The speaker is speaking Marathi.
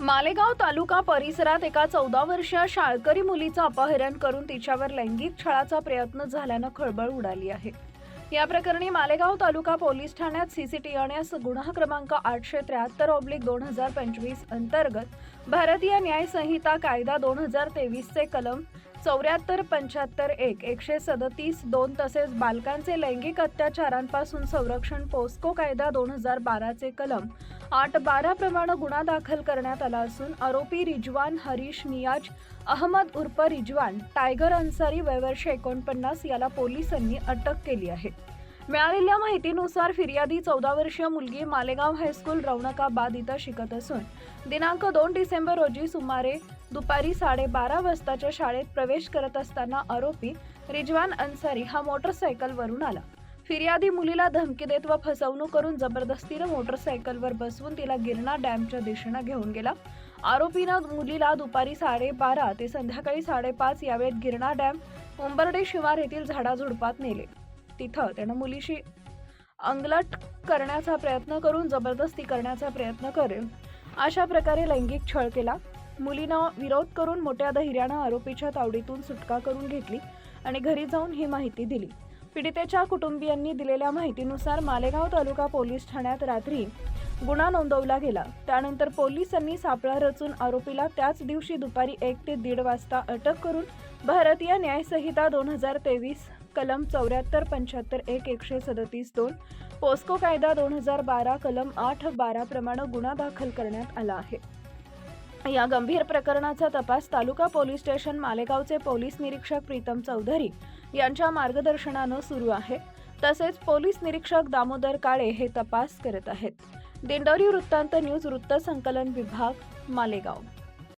मालेगाव तालुका परिसरात एका चौदा वर्षीय शाळकरी मुलीचं अपहरण करून तिच्यावर लैंगिक छळाचा प्रयत्न झाल्यानं खळबळ उडाली आहे. या प्रकरणी मालेगाव तालुका पोलीस ठाण्यात सीसीटीएनएस गुन्हा क्रमांक आठशे त्र्याहत्तर ऑब्लिक दोन हजार पंचवीस अंतर्गत भारतीय न्याय संहिता कायदा दोन हजार तेवीसचे कलम चौऱ्याहत्तर पंच्याहत्तर एक एकशे सदतीस दोन तसेच बालकांचे लैंगिक अत्याचारांपासून संरक्षण पोस्को कायदा दोन हजार बाराचे कलम आठ बारा प्रमाणे गुन्हा दाखल करण्यात आला असून आरोपी रिजवान हरीश नियाज अहमद उर्फ रिजवान टायगर अन्सारी वयवर्ष एकोणपन्नास याला पोलिसांनी अटक केली आहे. मिळालेल्या माहितीनुसार फिर्यादी चौदा वर्षीय मुलगी मालेगाव हायस्कूल रौनकाबाद इथं शिकत असून दिनांक दोन डिसेंबर रोजी सुमारे दुपारी साडेबारा वाजताच्या शाळेत प्रवेश करत असताना आरोपी रिजवान अन्सारी हा मोटरसायकलवरून आला. फिर्यादी मुलीला धमकी देत व फसवणूक करून जबरदस्तीनं मोटरसायकलवर बसवून तिला गिरणा डॅमच्या दिशेनं घेऊन गेला. आरोपीनं मुलीला दुपारी साडेबारा ते संध्याकाळी साडेपाच यावेळेत गिरणा डॅम उंबर्डे शिवार येथील झाडाझुडपात नेले. तिथं त्यानं मुलीशी अंगलट करण्याचा प्रयत्न करून जबरदस्ती करण्याचा प्रयत्न करेल अशा प्रकारे लैंगिक छळ केला. मुलीनं विरोध करून मोठ्या धैर्यानं आरोपीच्या तावडीतून सुटका करून घेतली आणि घरी जाऊन ही माहिती दिली. पीडितेच्या कुटुंबियांनी दिलेल्या माहितीनुसार मालेगाव तालुका पोलीस ठाण्यात रात्री गुन्हा नोंदवला गेला. त्यानंतर पोलिसांनी सापळा रचून आरोपीला त्याच दिवशी दुपारी एक ते दीड वाजता अटक करून भारतीय न्यायसंहिता दोन हजार तेवीस कलम चौऱ्याहत्तर पंच्याहत्तर एक एकशे सदतीस दोन पोस्को कायदा दोन हजार बारा कलम आठ बारा प्रमाणे गुन्हा दाखल करण्यात आला आहे. या गंभीर प्रकरणाचा तपास तालुका पोलीस स्टेशन मालेगावचे पोलीस निरीक्षक प्रीतम चौधरी यांच्या मार्गदर्शनानं सुरू आहे. तसेच पोलीस निरीक्षक दामोदर काळे हे तपास करत आहेत. दिंडोरी वृत्तांत न्यूज वृत्त संकलन विभाग मालेगाव.